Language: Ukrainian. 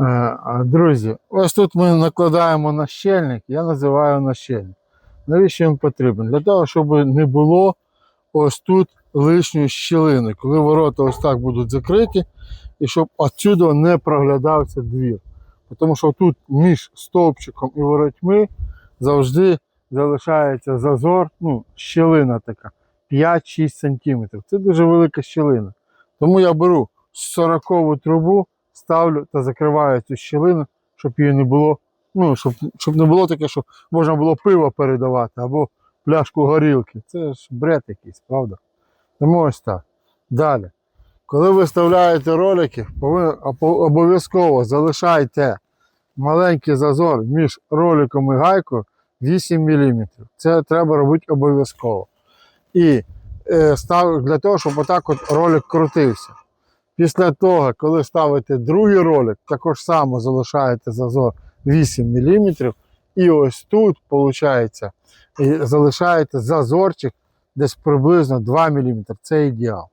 Е, Друзі, ось тут ми накладаємо нащельник, я називаю нащельник. Навіщо він потрібен? Для того, щоб не було ось тут лишньої щілини, коли ворота ось так будуть закриті, і щоб отсюди не проглядався двір. Тому що тут між стовпчиком і воротьми завжди залишається зазор, ну, щілина така 5-6 см. Це дуже велика щілина. Тому я беру 40 трубу, ставлю та закриваю цю щілину, щоб її не було. Ну, щоб, щоб не було таке, що можна було пиво передавати або пляшку горілки. Це ж бред якийсь, правда? Тому ось так. Далі. Коли ви вставляєте ролики, обов'язково залишайте маленький зазор між роликом і гайкою 8 мм. Це треба робити обов'язково. І е, став для того, щоб отак от ролик крутився. Після того, коли ставите другий ролик, також само залишаєте зазор 8 мм. І ось тут, виходить, залишаєте зазорчик десь приблизно 2 мм. Це ідеал.